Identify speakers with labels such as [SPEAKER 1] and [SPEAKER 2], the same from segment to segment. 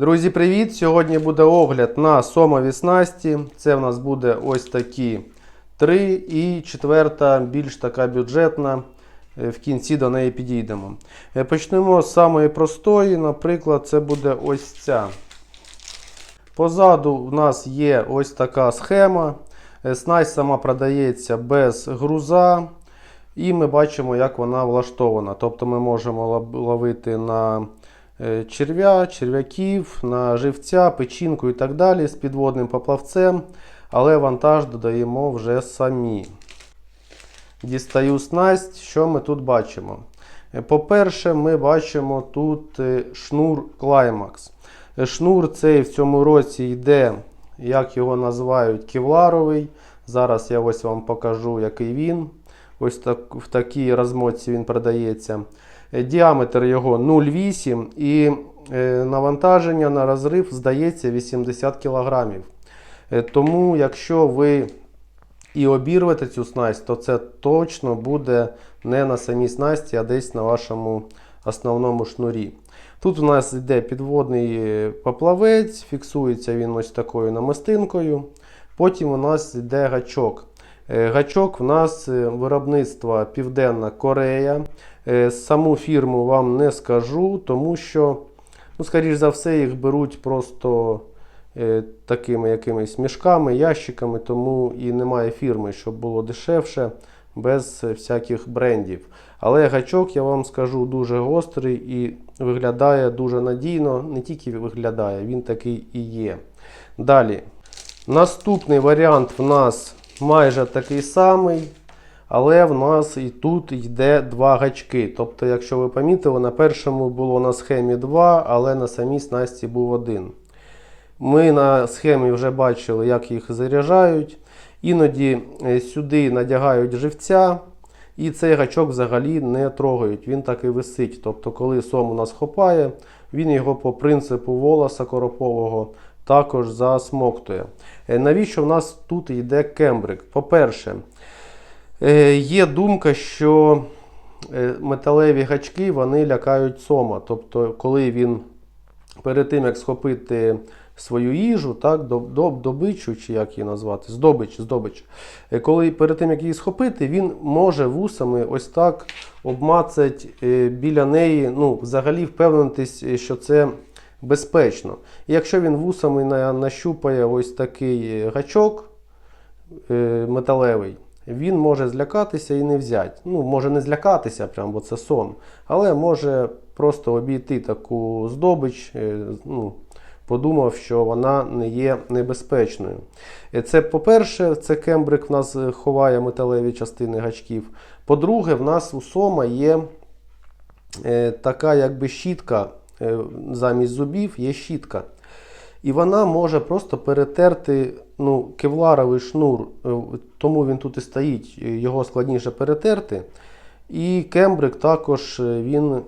[SPEAKER 1] Друзі, привіт! Сьогодні буде огляд на сомові снасті. Це в нас буде ось такі три і четверта, більш така бюджетна. Е, В кінці до неї підійдемо. Е, Почнемо з самої простої. Наприклад, це буде ось ця. Позаду в нас є ось така схема. Е, Снасть сама продається без груза. І ми бачимо, як вона влаштована. Тобто ми можемо ловити на черв'я, черв'яків, на живця, печінку і так далі з підводним поплавцем, але вантаж додаємо вже самі. Дістаю снасть, що ми тут бачимо? Е, По-перше, ми бачимо тут е, шнур. Е, Шнур цей в цьому році йде, як його називають, кевларовий. Зараз я ось вам покажу, який він. Ось так, в такій розмотці він продається. Е, Діаметр його 0,8 і е, навантаження на розрив здається 80 кг. Тому, якщо ви і обірвете цю снасть, то це точно буде не на самій снасті, а десь на вашому основному шнурі. Тут у нас йде підводний е, поплавець, фіксується він ось такою намистинкою. Потім у нас йде гачок. Е, Гачок в нас е, виробництва Південна Корея. Е, Саму фірму вам не скажу, тому що, ну, скоріш за все, їх беруть просто е, такими якимись мішками, ящиками, тому і немає фірми, щоб було дешевше, без всяких брендів. Але гачок, я вам скажу, дуже гострий і виглядає дуже надійно. Не тільки виглядає, він такий і є. Далі. Наступний варіант в нас майже такий самий. Але в нас і тут йде два гачки. Тобто, якщо ви помітили, на першому було на схемі два, але на самій снасті був один. Ми на схемі вже бачили, як їх заряджають. Іноді е, сюди надягають живця, і цей гачок взагалі не трогають. Він так і висить. Тобто, коли сом у нас хопає, він його по принципу волоса коропового також засмоктує. Е, Навіщо в нас тут йде кембрик? По-перше, Є думка, що е, металеві гачки вони лякають сома. Тобто, коли він перед тим, як схопити свою їжу, так, доб- доб- добичу, чи як її назвати, здобич, здобич, е, коли перед тим, як її схопити, він може вусами ось так обмацати е, біля неї, ну, взагалі впевнитись, е, що це безпечно. І якщо він вусами нащупає ось такий е, гачок, е, металевий, він може злякатися і не взяти. Ну, може не злякатися, прям, бо це сон, але може просто обійти таку здобич, е, ну, подумав, що вона не є небезпечною. Е, Це, по-перше, це кембрик в нас ховає металеві частини гачків. По-друге, в нас у сома є е, така якби щітка замість зубів, є щітка. І вона може просто перетерти ну, кевларовий шнур, е, тому він тут і стоїть, е, його складніше перетерти. І кембрик також е, він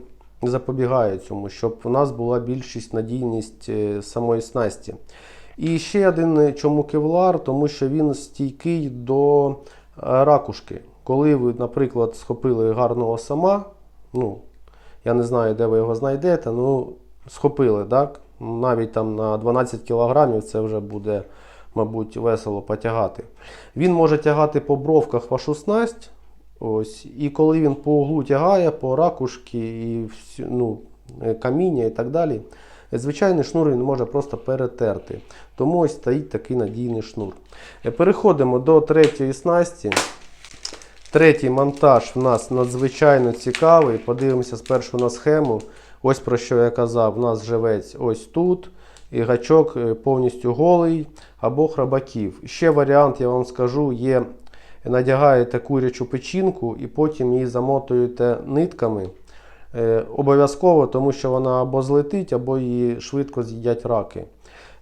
[SPEAKER 1] запобігає цьому, щоб у нас була більшість надійність самої снасті. І ще один чому кевлар, тому що він стійкий до ракушки. Коли ви, наприклад, схопили гарного сама, ну, я не знаю, де ви його знайдете, ну, схопили, так? Навіть там на 12 кг це вже буде, мабуть, весело потягати. Він може тягати по бровках вашу снасть. Ось, і коли він по углу тягає, по ракушки і всю, ну, е, каміння і так далі, е, звичайний шнур він може просто перетерти. Тому ось стоїть такий надійний шнур. Е, Переходимо до третьої снасті. Третій монтаж в нас надзвичайно цікавий. Подивимося спершу на схему. Ось про що я казав. У нас живець ось тут. І гачок е, повністю голий або храбаків. Ще варіант, я вам скажу, є надягаєте курячу печінку і потім її замотуєте нитками. Е, Обов'язково, тому що вона або злетить, або її швидко з'їдять раки.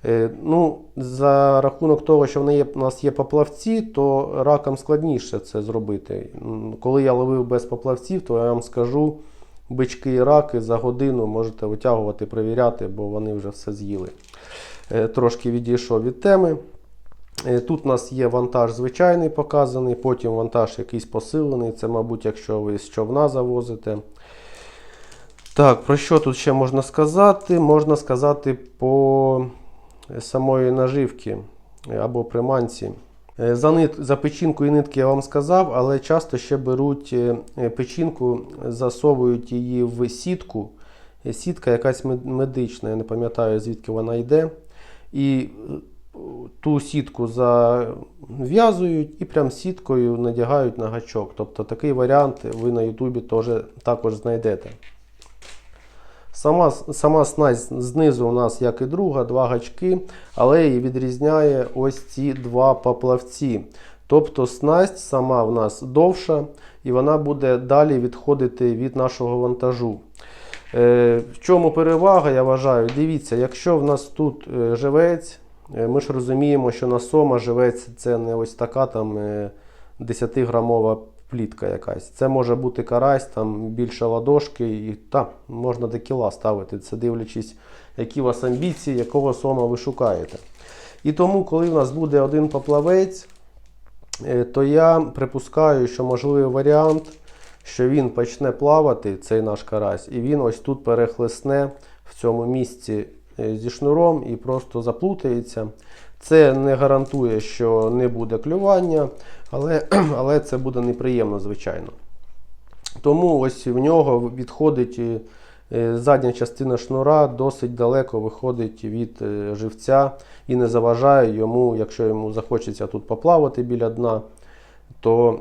[SPEAKER 1] Е, Ну, за рахунок того, що в неї у нас є поплавці, то ракам складніше це зробити. Коли я ловив без поплавців, то я вам скажу, бички і раки за годину можете витягувати, перевіряти, бо вони вже все з'їли. Е, Трошки відійшов від теми. Е, Тут у нас є вантаж звичайний показаний, потім вантаж якийсь посилений. Це, мабуть, якщо ви з човна завозите. Так, про що тут ще можна сказати? Можна сказати по самої наживки е, або приманці. Е, За, нит, за печінку і нитки я вам сказав, але часто ще беруть е, е, печінку, засовують її в сітку. Сітка якась медична, я не пам'ятаю звідки вона йде. І ту сітку зав'язують і прям сіткою надягають на гачок. Тобто такий варіант ви на Ютубі також знайдете. Сама, сама снасть знизу у нас, як і друга, два гачки, але її відрізняє ось ці два поплавці. Тобто снасть сама в нас довша і вона буде далі відходити від нашого вантажу. Е, в чому перевага, я вважаю? Дивіться, якщо в нас тут е, живець, е, ми ж розуміємо, що на сома живець це не ось така там е, 10-грамова плітка якась. Це може бути карась, там більше ладошки, і та, можна до кіла ставити. Це дивлячись, які у вас амбіції, якого сома ви шукаєте. І тому, коли в нас буде один поплавець, е, то я припускаю, що можливий варіант, що він почне плавати, цей наш карась, і він ось тут перехлесне в цьому місці е, зі шнуром і просто заплутається. Це не гарантує, що не буде клювання, але, але це буде неприємно, звичайно. Тому ось в нього відходить е, е, задня частина шнура, досить далеко виходить від е, живця і не заважає йому, якщо йому захочеться тут поплавати біля дна, то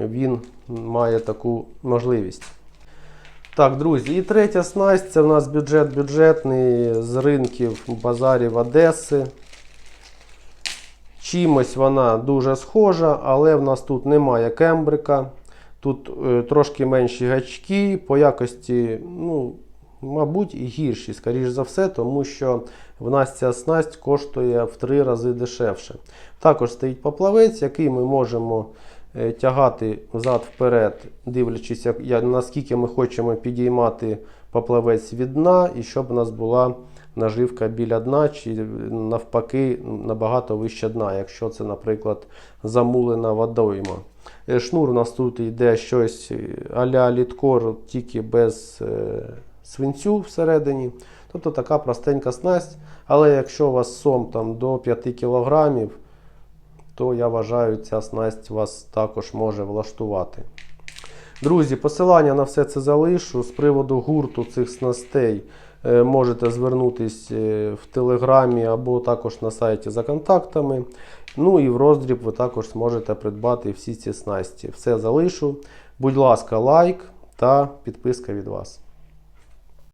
[SPEAKER 1] він має таку можливість. Так, друзі, і третя снасть це в нас бюджет бюджетний з ринків базарів Одеси. Чимось вона дуже схожа, але в нас тут немає кембрика. Тут е, трошки менші гачки, по якості, ну, мабуть, і гірші, скоріш за все, тому що в нас ця снасть коштує в три рази дешевше. Також стоїть поплавець, який ми можемо тягати взад-вперед, дивлячись, як, наскільки ми хочемо підіймати поплавець від дна, і щоб у нас була наживка біля дна, чи навпаки набагато вище дна, якщо це, наприклад, замулена водойма. Е, Шнур у нас тут йде щось е, а-ля літкор, тільки без е, свинцю всередині. Тобто така простенька снасть. Але якщо у вас сом там, до 5 кг, то я вважаю, ця снасть вас також може влаштувати. Друзі, посилання на все це залишу. З приводу гурту цих снастей е, можете звернутися в Телеграмі або також на сайті за контактами. Ну і в роздріб ви також зможете придбати всі ці снасті. Все залишу. Будь ласка, лайк та підписка від вас.